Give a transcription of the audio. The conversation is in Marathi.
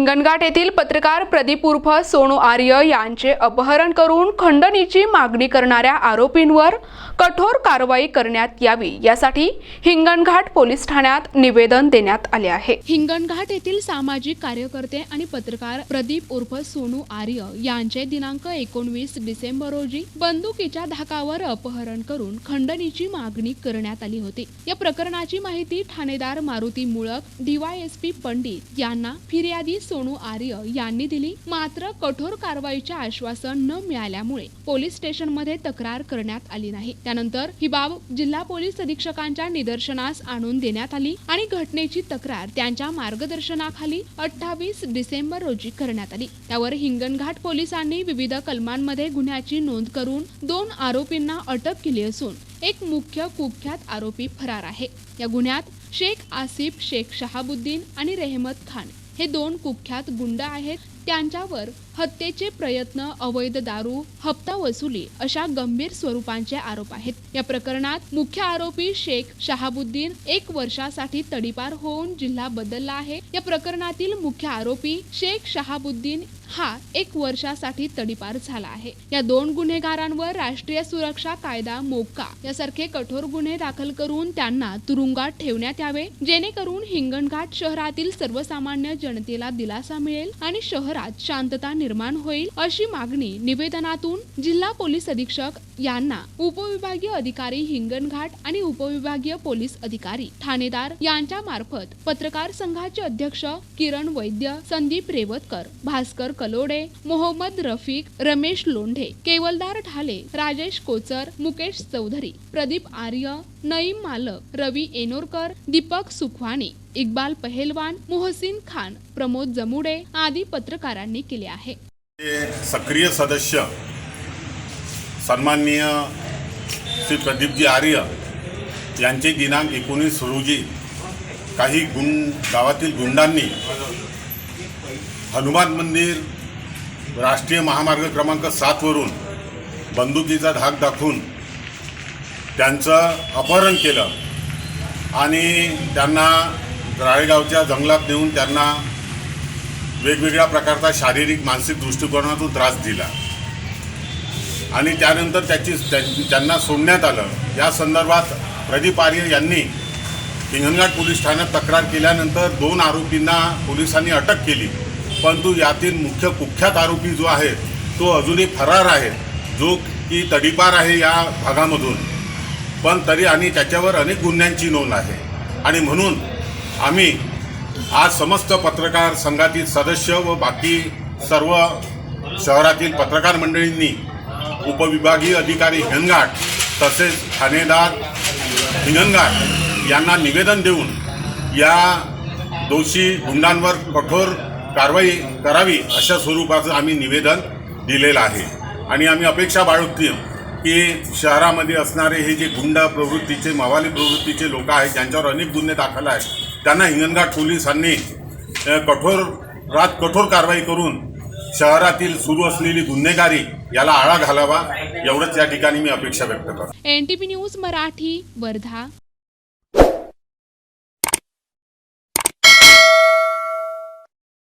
हिंगणघाट येथील पत्रकार प्रदीप उर्फ सोनू आर्य यांचे अपहरण करून खंडणीची मागणी करणाऱ्या आरोपींवर कठोर कारवाई करण्यात यावी यासाठी हिंगणघाट पोलीस ठाण्यात निवेदन देण्यात आले आहे. हिंगणघाट येथील सामाजिक कार्यकर्ते आणि पत्रकार प्रदीप उर्फ सोनू आर्य यांचे दिनांक एकोणवीस डिसेंबर रोजी बंदुकीच्या धाकावर अपहरण करून खंडणीची मागणी करण्यात आली होती. या प्रकरणाची माहिती ठाणेदार मारुती मुळक डीवायएसपी पंडित यांना फिर्यादी सोनू आर्य यांनी दिली मात्र कठोर कारवाईचे आश्वासन न मिळाल्यामुळे पोलीस स्टेशनमध्ये तक्रार करण्यात आली नाही. त्यानंतर ही बाब जिल्हा पोलीस अधीक्षकांच्या निदर्शनास आणून देण्यात आली आणि घटनेची तक्रार त्यांच्या मार्गदर्शनाखाली अठ्ठावीस डिसेंबर रोजी करण्यात आली. त्यावर हिंगणघाट पोलिसांनी विविध कलमांमध्ये गुन्ह्याची नोंद करून दोन आरोपींना अटक केली असून एक मुख्य कुख्यात आरोपी फरार आहे. या गुन्ह्यात शेख आसिफ शेख शहाबुद्दीन आणि रेहमत खान हे दोन कुख्यात गुंड आहेत. त्यांच्यावर हत्येचे प्रयत्न अवैध दारू हप्ता वसुली अशा गंभीर स्वरूपांचे आरोप आहेत. या प्रकरणात मुख्य आरोपी शेख शहाबुद्दीन एक वर्षासाठी तडीपार होऊन जिल्हा बदलला आहे. या प्रकरणातील मुख्य आरोपी शेख शहाबुद्दीन हा एक वर्षासाठी तडीपार झाला आहे. या दोन गुन्हेगारांवर राष्ट्रीय सुरक्षा कायदा मोक्का यासारखे कठोर गुन्हे दाखल करून त्यांना तुरुंगात ठेवण्यात यावे जेणेकरून हिंगणघाट शहरातील सर्वसामान्य जनतेला दिलासा मिळेल आणि शहरात शांतता निर्माण होईल अशी मागणी निवेदनातून जिल्हा पोलीस अधीक्षक यांना उपविभागीय अधिकारी हिंगणघाट आणि उपविभागीय पोलीस अधिकारी ठाणेदार यांच्या मार्फत पत्रकार संघाचे अध्यक्ष किरण वैद्य संदीप रेवतकर भास्कर कलोडे मोहम्मद रफिक रमेश लोंढे केवलदार ढाले राजेश कोचर मुकेश चौधरी प्रदीप आर्य नईम मालक रवी एनोरकर दीपक सुखवाणी इक्बाल पहेलवान मोहसिन खान प्रमोद जमुडे आदी पत्रकारांनी केले आहे. सक्रिय सदस्य सन्माननीय श्री प्रदीपजी आर्य यांचे दिनांक एकोणीस रोजी काही गुंड गावातील गुंडांनी हनुमान मंदिर राष्ट्रीय महामार्ग क्रमांक सातवरून बंदुकीचा धाक दाखवून त्यांचं अपहरण केलं आणि त्यांना राळेगावच्या जंगलात नेऊन त्यांना वेगवेगळ्या प्रकारचा शारीरिक मानसिक दृष्टिकोनातून त्रास दिला. आणि त्यानंतर त्याची त्या- त्यांना सोडण्यात आलं. या संदर्भात प्रदीप आर्य यांनी हिंगणघाट पोलीस ठाण्यात तक्रार केल्यानंतर दोन आरोपींना पोलिसांनी अटक केली. परंतु यातील मुख्य कुख्यात आरोपी जो आहे तो अजूनही फरार आहे. जो की तडीपार आहे या भागामधून. पण तरी आणि त्याच्यावर अनेक गुन्ह्यांची नोंद आहे. आणि म्हणून आम्ही आज समस्त पत्रकार संघातील सदस्य व बाकी सर्व शहरातील पत्रकार मंडळींनी उपविभागीय अधिकारी हिंगणघाट तसेच ठाणेदार हिंगणघाट यांना निवेदन देऊन या दोषी गुंडांवर कठोर कारवाई करावी अशा स्वरूपाचं आम्ही निवेदन दिलेलं आहे. आणि आम्ही अपेक्षा बाळगतो की शहरामध्ये असणारे हे जे गुंड प्रवृत्तीचे मवाली प्रवृत्तीचे लोक आहेत ज्यांच्यावर अनेक गुन्हे दाखल आहेत त्यांना हिंगणघाट पोलिसांनी कठोर रात कठोर कारवाई करून शहरातील सुरू असलेली गुन्हेगारी याला आळा घालावा एवढंच या ठिकाणी मी अपेक्षा व्यक्त करतो. NTP news Marathi Wardha.